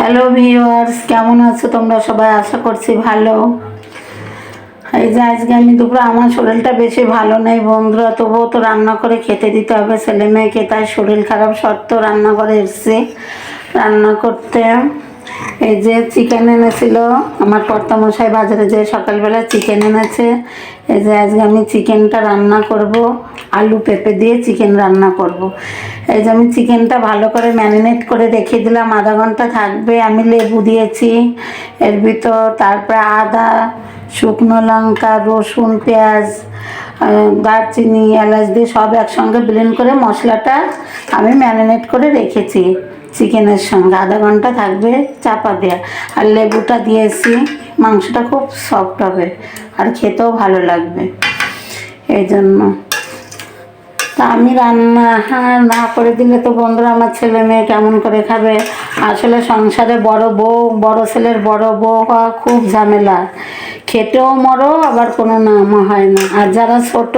Hello viewers কেমন আছো তোমরা? সবাই আশা করছি ভালো। এই যে আজকে আমি দুপুরে, আমার শরীরটা বেশি ভালো নেই বন্ধুরা, তবুও তো রান্না করে খেতে দিতে হবে। ছেলে মেয়েকে, তাই শরীর খারাপ সত্ত্বেও রান্না করে এসছে। রান্না করতে এই যে চিকেন এনেছিল, আমার কর্তামশাই বাজারে যে সকালবেলা চিকেন এনেছে, এই যে আজকে আমি চিকেনটা রান্না করব, আলু পেঁপে দিয়ে চিকেন রান্না করব। এই যে আমি চিকেনটা ভালো করে ম্যারিনেট করে রেখে দিলাম, আধা ঘণ্টা থাকবে, আমি লেবু দিয়েছি, এর ভিতর তারপরে আদা, শুকনো লঙ্কা, রসুন, পেঁয়াজ দারচিনি, এলাচ দিয়ে সব একসঙ্গে ব্লেন্ড করে মশলাটা আমি ম্যারিনেট করে রেখেছি চিকেনের সঙ্গে আধা ঘণ্টা থাকবে চাপা দেওয়া আর লেবুটা দিয়েছি, মাংসটা খুব সফট হবে আর খেতেও ভালো লাগবে। এই জন্য তা আমি রান্না হ্যাঁ না করে দিলে তো বন্ধুরা আমার ছেলে মেয়ে কেমন করে খাবে? আসলে সংসারে বড় বউ, বড় ছেলের বড় বউ হওয়া খুব ঝামেলা। খেটেও মরো, আবার কোনো নামও হয় না। আর যারা ছোট,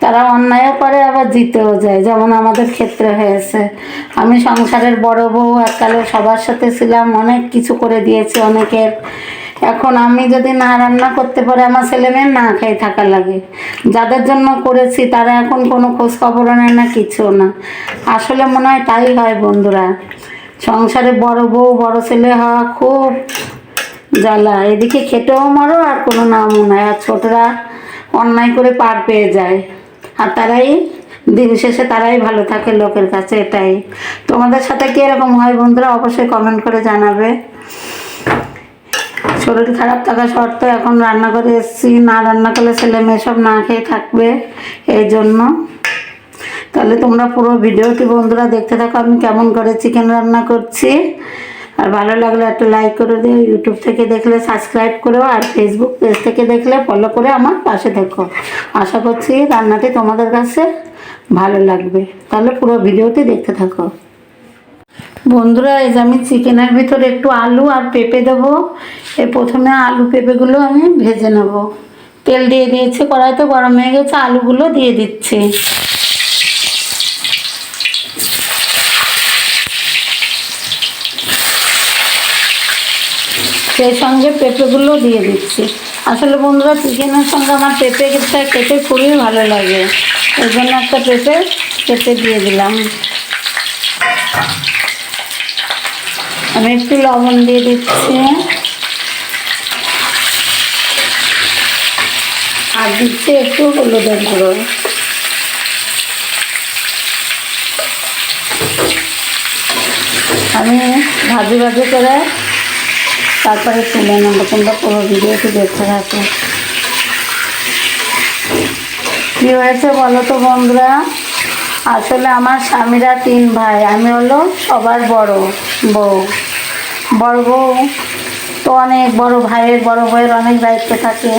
তারা অন্যায়ও করে, আবার জিতেও যায়। যেমন আমাদের ক্ষেত্রে হয়েছে। আমি সংসারের বড় বউ, এককালে সবার সাথে ছিলাম, অনেক কিছু করে দিয়েছি অনেকের। এখন আমি যদি না রান্না করতে পারে, আমার ছেলে মেয়ের না খেয়ে থাকা লাগে। যাদের জন্য করেছি, তারা এখন কোনো খোঁজ খবরও নেয় না, কিছু না। আসলে মনে হয় তাই হয় বন্ধুরা। সংসারে বড় বউ, বড় ছেলে হওয়া খুব জ্বালা। এদিকে খেটেও মারো, আর কোনো নামও নাই। আর ছোটরা অন্যায় করে পার পেয়ে যায়। আর তারাই, দিন শেষে তারাই ভালো থাকে লোকের কাছে, এটাই। তোমাদের সাথে কি এরকম হয় বন্ধুরা, অবশ্যই কমেন্ট করে জানাবে। শরীর খারাপ থাকা সত্ত্বেও এখন রান্না করে এসেছি। না রান্না করলে ছেলে মেয়ে সব না খেয়ে থাকবে, এই জন্য। তাহলে তোমরা পুরো ভিডিওটি বন্ধুরা দেখতে থাকো, আমি কেমন করে চিকেন রান্না করছি। আর ভালো লাগলে একটা লাইক করে দিও ইউটিউব থেকে দেখলে সাবস্ক্রাইব করো আর ফেসবুক পেজ থেকে দেখলে ফলো করে আমার পাশে দেখো আশা করছি রান্নাটি তোমাদের কাছে ভালো লাগবে। তাহলে পুরো ভিডিওটি দেখতে থাকো। বন্ধুরা, এই যে আমি চিকেনের ভিতরে একটু আলু আর পেঁপে দেবো। এ প্রথমে আলু পেঁপেগুলো আমি ভেজে নেব। তেল দিয়ে দিয়েছি কড়াইতে গরম হয়ে গেছে, আলুগুলো দিয়ে দিচ্ছি। সেই সঙ্গে পেঁপেগুলো দিয়ে দিচ্ছি। আসলে বন্ধুরা, চিকেনের সঙ্গে আমার পেঁপে খেতে খুবই ভালো লাগে। ওই জন্য একটা পেঁপে পেঁপে দিয়ে দিলাম। আমি একটু লবণ দিয়ে দিচ্ছি। আর দিচ্ছি একটু হলুদের গুঁড়ো। আমি ভাজি ভাজি করে তারপরে তুলে নেব। তোমরা পুরো ভিডিওটি দেখতে থাকো। কী হয়েছে বলো তো বন্ধুরা? আসলে আমার স্বামীরা তিন ভাই, আমি হলো সবার বড় বউ। বড় বউ তো অনেক, বড় ভাইয়ের বড় ভাইয়ের অনেক দায়িত্ব থাকে।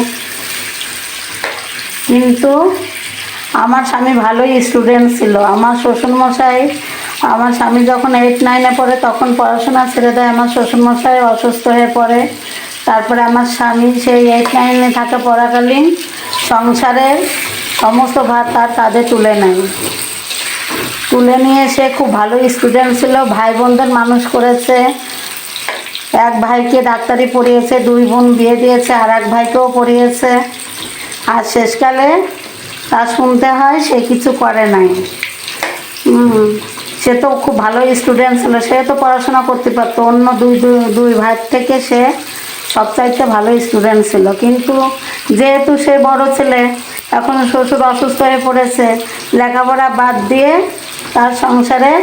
কিন্তু আমার স্বামী ভালোই স্টুডেন্ট ছিল। আমার শ্বশুরমশাই, আমার স্বামী যখন এইট নাইনে পড়ে তখন পড়াশোনা ছেড়ে দেয়। আমার শ্বশুরমশাই অসুস্থ হয়ে পড়ে। তারপরে আমার স্বামী সেই এইট নাইনে থাকা পড়াকালীন সংসারের সমস্ত ভার তার কাঁধে তুলে নেয়। তুলে নিয়ে সে খুব ভালো স্টুডেন্ট ছিল ভাই বোনদের মানুষ করেছে। এক ভাইকে ডাক্তারি পড়িয়েছে, দুই বোন বিয়ে দিয়েছে, আর এক ভাইকেও পড়িয়েছে। আর শেষকালে তা শুনতে হয় সে কিছু করে নাই। সে তো খুব ভালো স্টুডেন্ট ছিল, সে তো পড়াশোনা করতে পারতো। অন্য দুই দুই ভাই থেকে সে সবচাইতে ভালো স্টুডেন্ট ছিল। কিন্তু যেহেতু সে বড় ছেলে, এখন শ্বশুর অসুস্থ হয়ে পড়েছে, লেখাপড়া বাদ দিয়ে তার সংসারে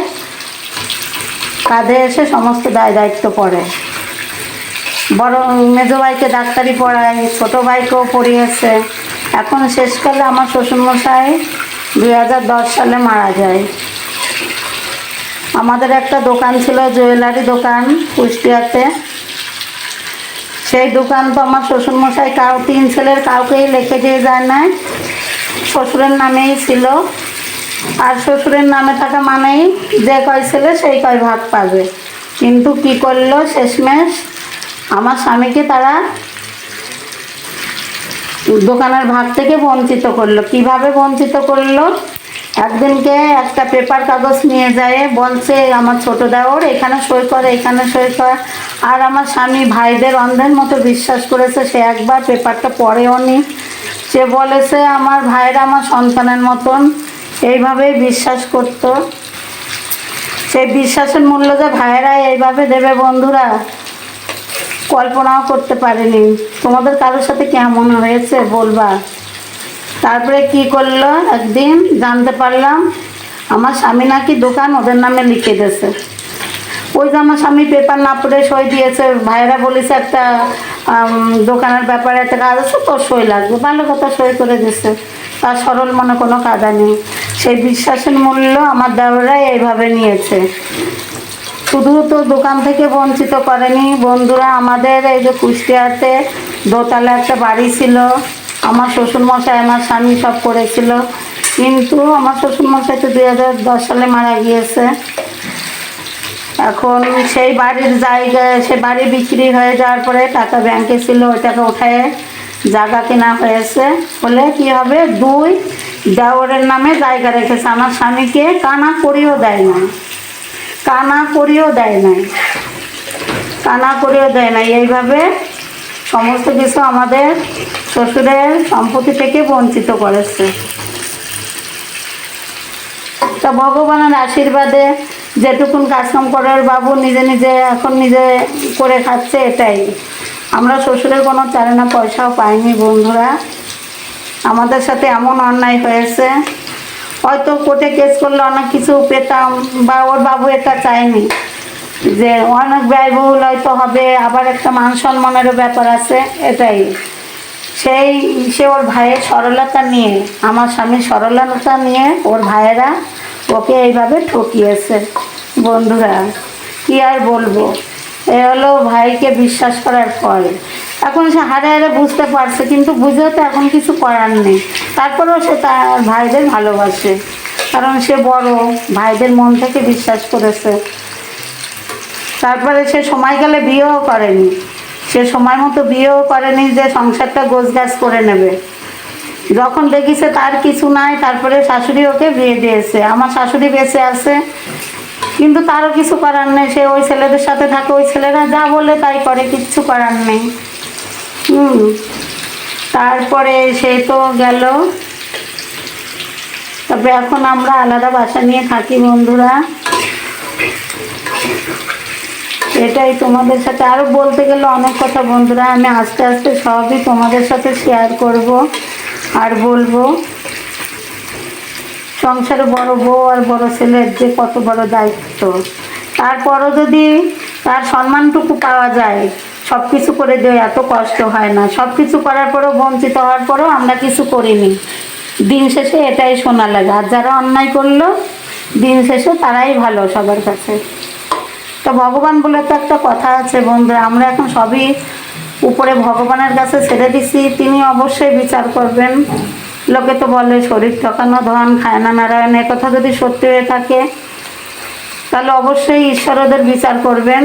কাঁধে এসে সমস্ত দায় দায়িত্ব পড়ে। বড় মেজো ভাইকে ডাক্তারি পড়ায়, ছোটো ভাইকেও পড়িয়েছে। এখন শেষকালে আমার শ্বশুরমশাই দুই হাজার দশ সালে মারা যায়। আমাদের একটা দোকান ছিল, জুয়েলারি দোকান কুষ্টিয়াতে। সেই দোকান তো আমার শ্বশুরমশাই কাউ তিন ছেলের কাউকেই লিখে দিয়ে যায় না শ্বশুরের নামেই ছিল আর শ্বশুরের নামে থাকা মানেই যে কয় ছেলে সেই কয় ভাগ পাবে। কিন্তু কি করল শেষমেশ? আমার স্বামীকে তারা দোকানের ভাগ থেকে বঞ্চিত করল। কীভাবে বঞ্চিত করল? একদিনকে একটা পেপার কাগজ নিয়ে যায়, বলছে, আমার ছোট দেওর, এখানে সই কর, এখানে সই কর। আর আমার স্বামী ভাইদের অন্ধের মতো বিশ্বাস করেছে, সে একবার পেপারটা পড়েও নি। সে বলেছে, আমার ভাইরা আমার সন্তানের মতন এইভাবেই বিশ্বাস করতো। সেই বিশ্বাসের মূল্য যে ভাইয়েরা এইভাবে দেবে বন্ধুরা, কল্পনাও করতে পারেনি। তোমাদের কারোর সাথে কেমন হয়েছে বলবা? তারপরে কি করল? একদিন জানতে পারলাম, আমার স্বামী নাকি দোকান ওদের নামে লিখে দিয়েছে। ওই যে আমার স্বামী পেপার না পড়ে সই দিয়েছে ভাইরা বলেছে একটা দোকানের ব্যাপারে একটা কাজ আছে তোর সই লাগবে। ভালো কথা সই করে দিছে তার সরল মনে কোনো কাদা নেই। সেই বিশ্বাসের মূল্য আমার দেওয়ারাই এইভাবে নিয়েছে। শুধু তো দোকান থেকে বঞ্চিত করেনি। বন্ধুরা, আমাদের এই যে কুষ্টিয়াতে দোতলা একটা বাড়ি ছিল। আমার শ্বশুরমশাই, আমার স্বামী সব করেছিল। কিন্তু আমার শ্বশুরমশাই তো দুই হাজার দশ সালে মারা গিয়েছে। এখন সেই বাড়ির জায়গায়, সে বাড়ি বিক্রি হয়ে যাওয়ার পরে টাকা ব্যাংকে ছিল ওইটাকে উঠায় জায়গা কেনা হয়েছে। বলে কি হবে? দুই, দেওরের নামে জায়গা রেখেছে। আমার স্বামীকে কানা করিও দেয় না। কানা করিও দেয় নাই। কানা করিও দেয় নাই। এইভাবে সমস্ত কিছু আমাদের শ্বশুরের সম্পত্তি থেকে বঞ্চিত করেছে। তা ভগবানের আশীর্বাদে যেটুকুন কাজকাম করার বাবু নিজে নিজে এখন নিজে করে খাচ্ছে এটাই। আমরা শ্বশুরের কোনো চারেনা পয়সাও পাইনি, বন্ধুরা। আমাদের সাথে এমন অন্যায় হয়েছে। হয়তো কোর্টে কেস করলে অনেক কিছু পেতাম বা ওর বাবু এটা চায়নি যে অনেক ব্যয়বহুল হয়তো হবে, আবার একটা মান সম্মানেরও ব্যাপার আছে, এটাই। সেই, সে ওর ভাইয়ের সরলতা নিয়ে, আমার স্বামীর সরলতা নিয়ে ওর ভাইয়েরা ওকে এইভাবে ঠকিয়েছে। বন্ধুরা, কি আর বলব? এ হলো ভাইকে বিশ্বাস করার পরে। এখন সে হারে হারে বুঝতে পারছে, কিন্তু বুঝেও তো এখন কিছু করার নেই। তারপরেও সে তার ভাইদের ভালোবাসে, কারণ সে বড়, ভাইদের মন থেকে বিশ্বাস করেছে। তারপরে সে সময় গেলে বিয়েও করেনি। সে সময় মতো বিয়েও করেনি যে সংসারটা গোছগাছ করে নেবে। যখন দেখিছে তার কিছু নাই, তারপরে শাশুড়ি ওকে বিয়ে দিয়েছে। আমার শাশুড়ি বেঁচে আছে কিন্তু তারও কিছু করার নেই। সে ওই ছেলেদের সাথে থাকে, ওই ছেলেরা যা বলে তাই করে, কিচ্ছু করার নেই। হুম। তারপরে সে তো গেল। তবে এখন আমরা আলাদা বাসা নিয়ে থাকি বন্ধুরা। এটাই তোমাদের সাথে। আরও বলতে গেলে অনেক কথা বন্ধুরা। আমি আস্তে আস্তে সবই তোমাদের সাথে শেয়ার করব আর বলব। সংসারে বড় বউ আর বড় ছেলের যে কত বড় দায়িত্ব। তারপরও যদি তার সম্মানটুকু পাওয়া যায় সব কিছু করে দেয় এত কষ্ট হয় না। সব কিছু করার পরেও, বঞ্চিত হওয়ার পরেও আমরা কিছু করিনি। দিন শেষে এটাই শোনা লাগে। আর যারা অন্যায় করল, দিন শেষে তারাই ভালো সবার কাছে। তো ভগবান বলে তো একটা কথা আছে, বন্ধুরা, আমরা এখন সবই উপরে ভগবানের কাছে ছেড়ে দিছি। তিনি অবশ্যই বিচার করবেন। লোকে তো বলে, শরীর ঠকানো, ধন খায় না নারায়ণ কথা যদি সত্যি হয়ে থাকে, তাহলে অবশ্যই ঈশ্বর ওদের বিচার করবেন।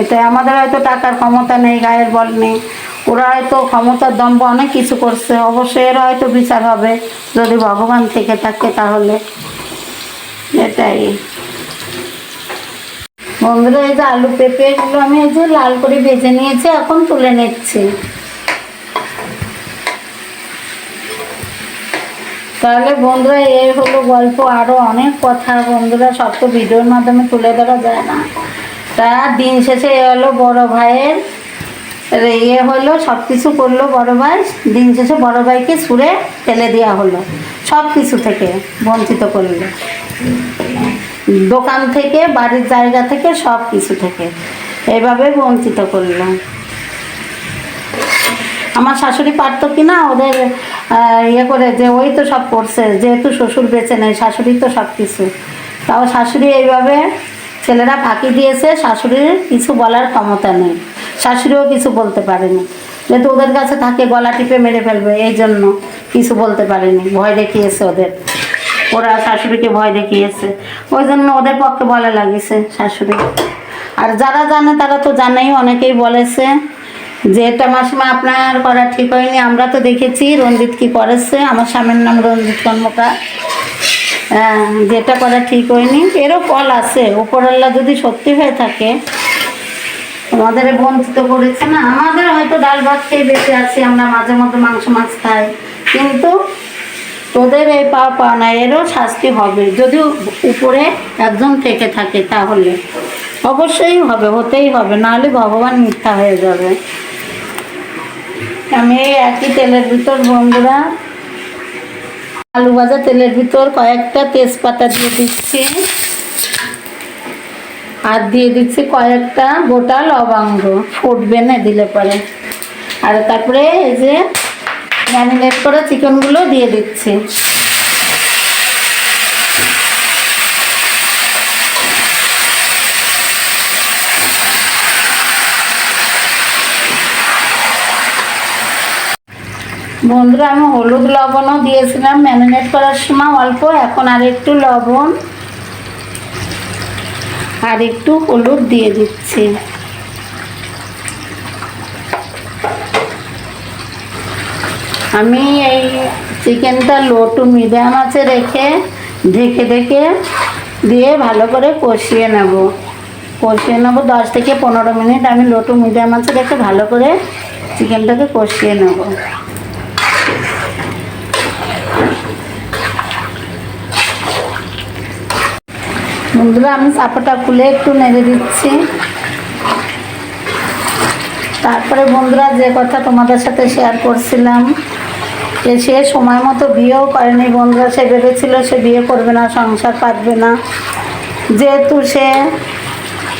এটাই আমাদের হয়তো টাকার ক্ষমতা নেই, গায়ের বল নেই। ওরা হয়তো ক্ষমতার দম্ভ অনেক কিছু করছে, অবশ্যই এরা হয়তো বিচার হবে। যদি ভগবান থেকে থাকে তাহলে। এটাই। বন্ধুরা, এই যে আলু পেঁপে এগুলো আমি এই যে লাল করে ভেজে নিয়েছি, এখন তুলে নিচ্ছি। তাহলে বন্ধুরা, এ হলো গল্প। আরও অনেক কথা বন্ধুরা, সব তো ভিডিওর মাধ্যমে তুলে ধরা যায় না। তা দিন শেষে এ হলো বড় ভাইয়ের ইয়ে হলো সব কিছু করল বড় ভাই। দিন শেষে বড় ভাইকে ছুঁড়ে ফেলে দেওয়া হলো সব কিছু থেকে বঞ্চিত করল। দোকান থেকে, বাড়ির জায়গা থেকে সব কিছু থেকে এভাবে বঞ্চিত করল। আমার শাশুড়ি পারতো কি না ওদের ইয়ে করে যে ওই তো সব করছে, যেহেতু শ্বশুর বেঁচে নেই, শাশুড়ি তো সব কিছু। তাও শাশুড়ি এইভাবে ছেলেরা ফাঁকি দিয়েছে, শাশুড়ির কিছু বলার ক্ষমতা নেই। শাশুড়িও কিছু বলতে পারেনি। যেহেতু ওদের কাছে থাকে, গলা টিপে মেরে ফেলবে, এই জন্য কিছু বলতে পারেনি, ভয় দেখিয়েছে ওদের। ওরা শাশুড়িকে ভয় দেখিয়েছে। ওই জন্য ওদের পক্ষে বলা লাগিছে শাশুড়ি। আর যারা জানে, তারা তো জানেই, অনেকেই বলেছে। যে এটা মাসমা আপনার করা ঠিক হয়নি, আমরা তো দেখেছি রঞ্জিত কি করেছে, আমার স্বামীর নাম রঞ্জিত কর্মকার। হ্যাঁ যেটা করা ঠিক হয়নি, এরও ফল আছে। উপরওয়ালা যদি সত্যি হয়ে থাকে তোমাদের বঞ্চিত করেছে না, আমাদের হয়তো ডাল ভাত খেয়ে বেঁচে আছি আমরা, মাঝে মধ্যে মাংস মাছ খাই। কিন্তু তোদের এই পাওয়া পাওয়া না, এরও শাস্তি হবে। যদি উপরে একজন থেকে থাকে তাহলে। অবশ্যই হবে, হতেই হবে, নাহলে ভগবান মিথ্যা হয়ে যাবে। আমি এই একই তেলের ভিতর বন্ধুরা আলু ভাজা তেলের ভিতর কয়েকটা তেজপাতা দিয়ে দিচ্ছি। আর দিয়ে দিচ্ছি কয়েকটা গোটা লবঙ্গ, ফুটবে না দিলে পরে। আর তারপরে এই যে ম্যারিনেট করা চিকেনগুলো দিয়ে দিচ্ছি। বন্ধুরা, আমি হলুদ লবণও দিয়েছিলাম। ম্যারিনেট করার সময় অল্প, এখন আর একটু লবণ। আর একটু হলুদ দিয়ে দিচ্ছি। আমি এই চিকেনটা লো টু মিডিয়াম আছে রেখে ঢেকে ঢেকে দিয়ে ভালো করে কষিয়ে নেব। কষিয়ে নেব দশ থেকে পনেরো মিনিট। আমি লো টু মিডিয়াম আছে রেখে ভালো করে চিকেনটাকে কষিয়ে নেব। বন্ধুরা, আমি চাপাটা খুলে একটু নেড়ে দিচ্ছি। তারপরে বন্ধুরা, যে কথা তোমাদের সাথে শেয়ার করছিলাম, যে সে সময় মতো বিয়েও করেনি বন্ধুরা, সে ভেবেছিল সে বিয়ে করবে না, সংসার পাতবে না। যেহেতু সে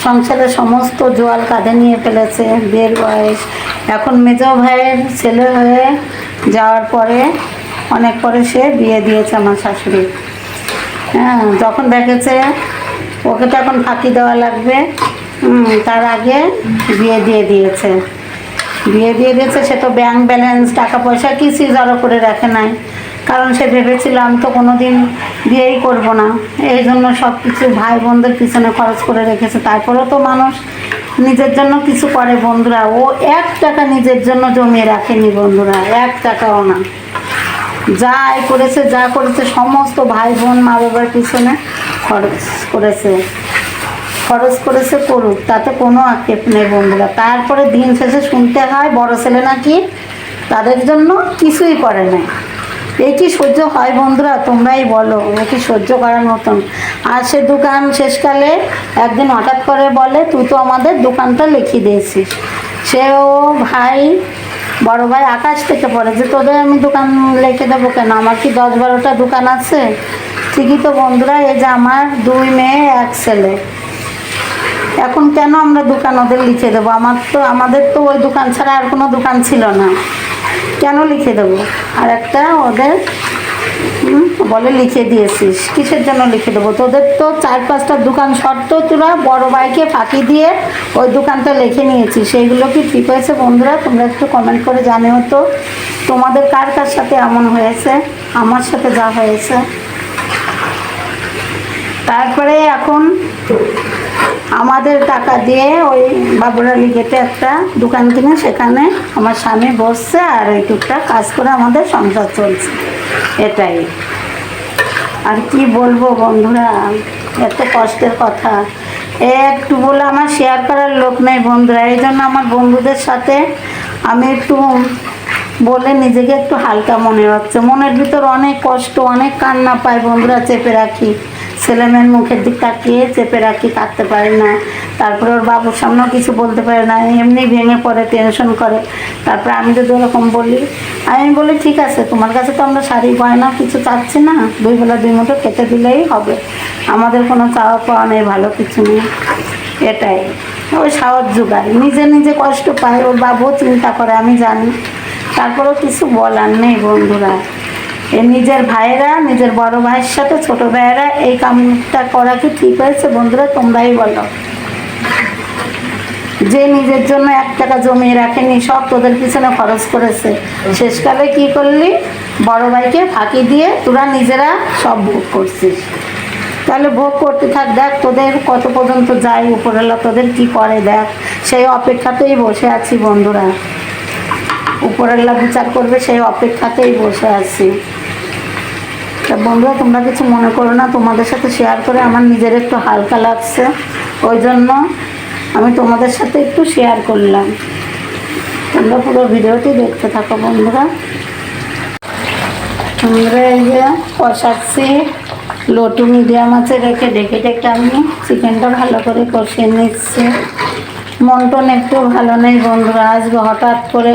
সংসারের সমস্ত জোয়াল কাঁধে নিয়ে ফেলেছে, বিয়ের বয়স। এখন মেজ ভাইয়ের ছেলে হয়ে যাওয়ার পরে অনেক পরে সে বিয়ে দিয়েছে আমার শাশুড়ি। হ্যাঁ যখন দেখেছে ওকে তো এখন ফাঁকি দেওয়া লাগবে তার আগে বিয়ে দিয়ে দিয়েছে। বিয়ে দিয়ে দিয়েছে, সে তো ব্যাংক ব্যালেন্স টাকা পয়সা কিছুই জড়ো করে রাখে নাই। কারণ সে ভেবেছিল, আমি তো কোনো দিন বিয়েই করব না। এই জন্য সব কিছু ভাই বোনদের পিছনে খরচ করে রেখেছে। তারপরেও তো মানুষ নিজের জন্য কিছু করে বন্ধুরা। ও এক টাকা নিজের জন্য জমিয়ে রাখেনি বন্ধুরা, এক টাকাও না। যা আয় করেছে, যা করেছে, সমস্ত ভাই বোন, মা বাবার পিছনে খরচ করেছে। খরচ করেছে করুক, তাতে কোনো আক্ষেপ নেই বন্ধুরা। তারপরে দিন শেষে শুনতে হয়, বড় ছেলে নাকি তাদের জন্য কিছুই করে নাই। এই কি সহ্য হয় বন্ধুরা? তোমরাই বলো, এ কি সহ্য করার মতন? আর সে দোকান শেষকালে একদিন হঠাৎ করে বলে, তুই তো আমাদের দোকানটা লিখিয়ে দিয়েছিস। সেও ভাই বড় ভাই আকাশ থেকে পড়ে যে তোদের আমি দোকান লেখে দেবো কেন? আমার কি দশ বারোটা দোকান আছে? ঠিকই তো বন্ধুরা, এই যে আমার দুই মেয়ে, এক ছেলে। এখন কেন আমরা দোকান ওদের লিখে দেবো? আমার তো, আমাদের তো ওই দোকান ছাড়া আর কোনো দোকান ছিল না। কেন লিখে দেবো? আর একটা ওদের বলে লিখে দিয়েছিস। কিসের জন্য লিখে দেবো? তোদের তো চার পাঁচটা দোকান শর্ত, তোরা বড় ভাইকে ফাঁকি দিয়ে ওই দোকানটা লিখে নিয়েছিস। সেইগুলো কি ঠিক হয়েছে বন্ধুরা? তোমরা একটু কমেন্ট করে জানিও তো। তোমাদের কার কার সাথে এমন হয়েছে? আমার সাথে যা হয়েছে। তারপরে এখন আমাদের টাকা দিয়ে ওই বাবুরালি গেটে একটা দোকান কিনে সেখানে আমার স্বামী বসছে আর এই টুকটাক কাজ করে আমাদের সংসার চলছে। এটাই। আর কি বলব বন্ধুরা, এত কষ্টের কথা। একটু বলে আমার শেয়ার করার লোক নেই বন্ধুরা, এই জন্য আমার বন্ধুদের সাথে আমি একটু বলে নিজেকে একটু হালকা মনে হচ্ছে। মনের ভিতর অনেক কষ্ট, অনেক কান্না পাই বন্ধুরা, চেপে রাখি। ছেলেমেয়ের মুখের দিক তাকিয়ে চেপে রাখি, কাঁদতে পারে না। তারপরে ওর বাবুর সামনেও কিছু বলতে পারে না, এমনি ভেঙে পড়ে টেনশন করে। তারপরে আমি যদি ওরকম বলি, আমি বলি, ঠিক আছে, তোমার কাছে তো আমরা শাড়ি, গয়না কিছু চাচ্ছি না। দুই বেলা দুই মুঠো খেতে দিলেই হবে। আমাদের কোনো চাওয়া পাওয়া নেই, ভালো কিছু নেই। এটাই। ওই সাহস জোগায় নিজে নিজে কষ্ট পায়, ওর বাবুও চিন্তা করে, আমি জানি। তারপরেও কিছু বলার নেই বন্ধুরা। নিজের ভাইয়েরা, নিজের বড় ভাইয়ের সাথে ছোট ভাইয়েরা এই কামটা করা কি ঠিক হয়েছে? বন্ধুরা, তোমরাই বলো। যে নিজের জন্য এক টাকা জমিয়ে রাখেনি, সব তোদের পিছনে খরচ করেছে। শেষকালে কি করলি? বড় ভাইকে ফাঁকি দিয়ে তোরা নিজেরা সব ভোগ করছিস। তাহলে ভোগ করতে থাক, দেখ তোদের কত পর্যন্ত যায়, উপরওয়ালা তোদের কি করে, দেখ। সেই অপেক্ষাতেই বসে আছি বন্ধুরা। উপরওয়ালা বিচার করবে, সেই অপেক্ষাতেই বসে আছি। বন্ধুরা, তোমরা কিছু মনে করো না, তোমাদের সাথে শেয়ার করে আমার নিজের একটু হালকা লাগছে। ওই জন্য আমি তোমাদের সাথে একটু শেয়ার করলাম। তোমরা পুরো ভিডিওটি দেখতে থাকো বন্ধুরা। আমরা এই যে কষাচ্ছি লটু মিডিয়াম আছে, রেখে ডেকে ডেকে আমি চিকেনটা ভালো করে কষিয়ে নিচ্ছি। মন টন একটু ভালো নেই বন্ধুরা, আজকে হঠাৎ করে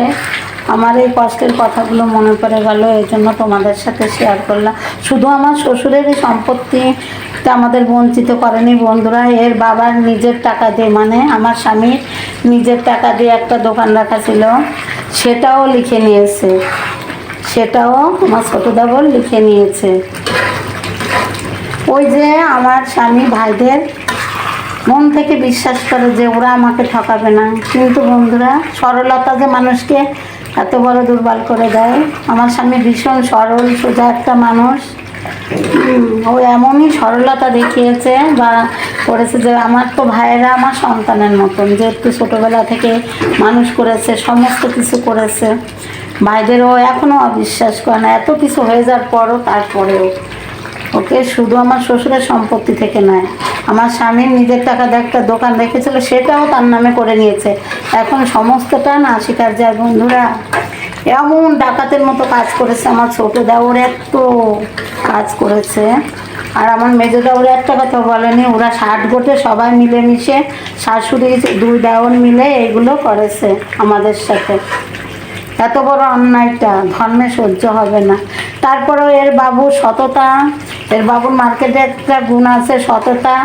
আমার এই কষ্টের কথাগুলো মনে পড়ে গেল, এই জন্য তোমাদের সাথে শেয়ার করলাম। শুধু আমার শ্বশুরের এই সম্পত্তিতে আমাদের বঞ্চিত করেনি বন্ধুরা, এর বাবার নিজের টাকা দিয়ে মানে আমার স্বামীর নিজের টাকা দিয়ে একটা দোকান রাখা ছিল, সেটাও লিখে নিয়েছে। সেটাও আমার ছোটো লিখে নিয়েছে। ওই যে আমার স্বামী ভাইদের মন থেকে বিশ্বাস করে যে ওরা আমাকে ঠকাবে না। কিন্তু বন্ধুরা, সরলতা যে মানুষকে এত বড় দুর্বল করে দেয়। আমার স্বামী ভীষণ সরল, সোজা একটা মানুষ। ও এমনই সরলতা দেখিয়েছে বা করেছে যে আমার তো ভাইয়েরা আমার সন্তানের মতন যেহেতু ছোটোবেলা থেকে মানুষ করেছে, সমস্ত কিছু করেছে। ভাইদেরও এখনও অবিশ্বাস করে না, এত কিছু হয়ে যাওয়ার পরও তারপরেও। ওকে শুধু আমার শ্বশুরের সম্পত্তি থেকে নয়, আমার স্বামীর নিজের টাকা একটা দোকান রেখেছিল, সেটাও তার নামে করে নিয়েছে। এখন সমস্তটা না স্বীকার যায় বন্ধুরা, এমন ডাকাতের মতো কাজ করেছে আমার ছোটো দেওর, এত কাজ করেছে। আর আমার মেজো দেওর একটা কথা বলেনি, ওরা ষাট গোটে সবাই মিলেমিশে শাশুড়ি, দুই দেওর মিলে এগুলো করেছে আমাদের সাথে। এত বড় অন্যায়টা, ধর্মে সহ্য হবে না। তারপরেও এর বাবু সততা, এর বাবুর মার্কেটে একটা গুণ আছে সততা।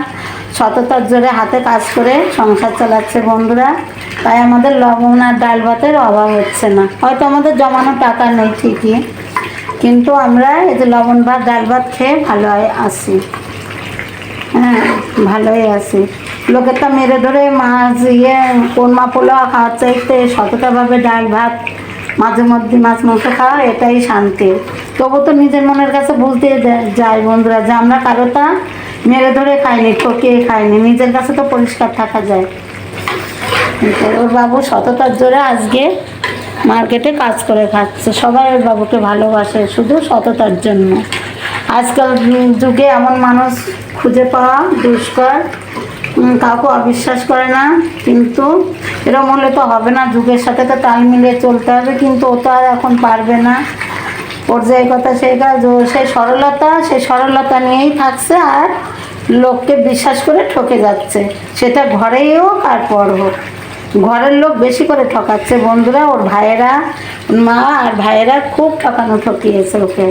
সততার জোরে হাতে কাজ করে সংসার চালাচ্ছে বন্ধুরা। তাই আমাদের লবণ আর ডাল ভাতের অভাব হচ্ছে না। হয়তো আমাদের জমানো টাকা নেই ঠিকই, কিন্তু আমরা এই যে লবণ ভাত, ডাল ভাত খেয়ে ভালো আছি। হ্যাঁ ভালোই আছি। লোকের তো মেরে ধরে মাছ ইয়ে কোরমা পোলাও খাওয়ার চাইতে সততাভাবে ডাল ভাত মাঝে মধ্যে মাছ মাংস খাওয়া, এটাই শান্তি। তবু তো নিজের মনের কাছে বলতে যায় বন্ধুরা, যে আমরা কারোটা মেরে ধরে খাইনি, ঠকিয়ে খাইনি, নিজের কাছে তো পরিষ্কার থাকা যায়। ওর বাবু সততার জোরে আজকে মার্কেটে কাজ করে খাচ্ছে। সবাই ওর বাবুকে ভালোবাসে শুধু সততার জন্য। আজকাল যুগে এমন মানুষ খুঁজে পাওয়া দুষ্কর। কাউকে অবিশ্বাস করে না, কিন্তু এরকম হলে তো হবে না, যুগের সাথে তো তাল মিলিয়ে চলতে হবে, কিন্তু ও তো আর এখন পারবে না। ওর যে কথা সেই কাজ ও সেই সরলতা সেই সরলতা নিয়েই থাকছে আর লোককে বিশ্বাস করে ঠকে যাচ্ছে। সেটা ঘরেই হোক আর পর হোক। ঘরের লোক বেশি করে ঠকাচ্ছে। বন্ধুরা, ওর ভাইয়েরা, মা আর ভাইয়েরা খুব ঠকানো ঠকিয়েছে ওকে।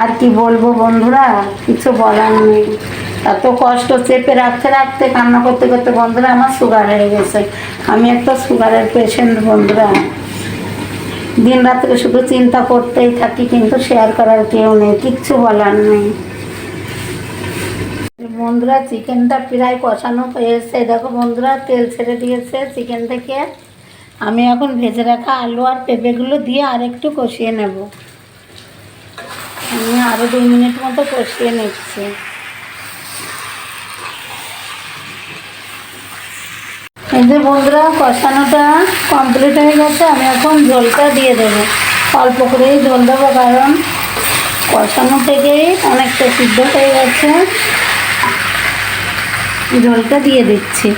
আর কি বলব বন্ধুরা? কিছু বলার নেই। এত কষ্ট চেপে রাখতে রাখতে কান্না করতে করতে বন্ধুরা আমার সুগার হয়ে গেছে। আমি একটা সুগারের পেশেন্ট বন্ধুরা। দিন রাত্রে শুধু চিন্তা করতেই থাকি, কিন্তু শেয়ার করার কেউ নেই, কিচ্ছু বলার নেই। বন্ধুরা, চিকেনটা প্রায় কষানো হয়েছে। দেখো বন্ধুরা, তেল ছেড়ে দিয়েছে চিকেন থেকে। আমি এখন ভেজে রাখা আলু আর পেঁপেগুলো দিয়ে আরেকটু কষিয়ে নেব। আমি আরও দুই মিনিট মতো কষিয়ে নিচ্ছি। এই যে বন্ধুরা, কষানোটা কমপ্লিট হয়ে গেছে, আমি এখন জলটা দিয়ে দেবো। অল্প করেই জল দেবো, কারণ কষানো থেকেই অনেকটা সিদ্ধ হয়ে গেছে। জলটা দিয়ে দিচ্ছি।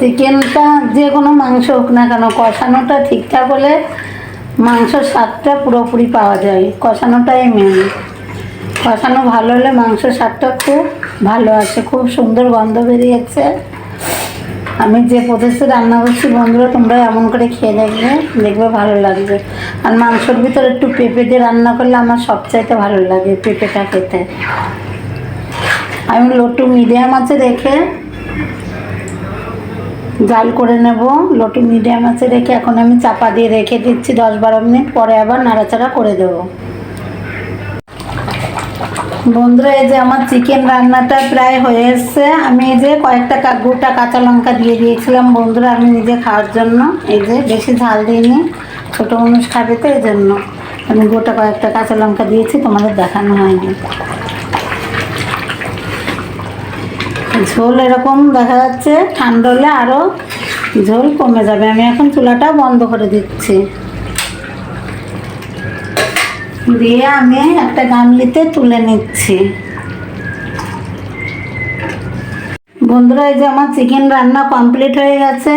চিকেনটা যে কোনো মাংস হোক না কেন, কষানোটা ঠিকঠাক হলে মাংসর স্বাদটা পুরোপুরি পাওয়া যায়। কষানোটাই মেন কষানো ভালো হলে মাংসের স্বাদটা খুব ভালো আছে খুব সুন্দর গন্ধ বেরিয়েছে। আমি যে প্রদেশে রান্না করছি, বন্ধুরা, তোমরা এমন করে খেয়ে দেখবে দেখবে ভালো লাগবে। আর মাংসর ভিতরে একটু পেঁপে দিয়ে রান্না করলে আমার সবচাইতে ভালো লাগে পেঁপেটা খেতে। আমি লটু মিডিয়াম আছে রেখে জাল করে নেব। লটু মিডিয়াম আছে রেখে এখন আমি চাপা দিয়ে রেখে দিচ্ছি দশ বারো মিনিট, পরে আবার নাড়াচাড়া করে দেবো। বন্ধুরা, এই যে আমার চিকেন রান্নাটা প্রায় হয়ে এসছে। আমি এই যে কয়েকটা গোটা কাঁচা লঙ্কা দিয়ে দিয়েছিলাম বন্ধুরা, আমি নিজে খাওয়ার জন্য। এই যে বেশি ঝাল দিইনি, ছোটো মানুষ খাবে তো এই জন্য। আমি গোটা কয়েকটা কাঁচা লঙ্কা দিয়েছি, তোমাদের দেখানো হয়নি। ঝোল এরকম দেখা যাচ্ছে। ঠান্ডা হলে আরও ঝোল কমে যাবে। আমি এখন চুলাটা বন্ধ করে দিচ্ছি। দিয়ে আমি একটা গামলিতে তুলে নিচ্ছি। বন্ধুরা, এই যে আমার চিকেন রান্না কমপ্লিট হয়ে গেছে।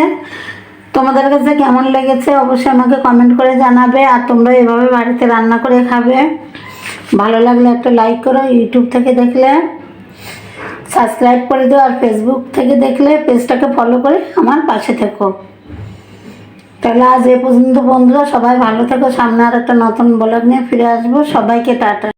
তোমাদের কাছে কেমন লেগেছে অবশ্যই আমাকে কমেন্ট করে জানাবে। আর তোমরা এভাবে বাড়িতে রান্না করে খাবে। ভালো লাগলে একটা লাইক করো, ইউটিউব থেকে দেখলে। সাবস্ক্রাইব করে দিও আর ফেসবুক থেকে দেখলে পেজটাকে ফলো করে আমার পাশে থেকো। তাহলে আজ এ পর্যন্ত বন্ধুরা সবাই ভালো থেকো। সামনে আর একটা নতুন ব্লগ নিয়ে ফিরে আসব। সবাইকে টাটা।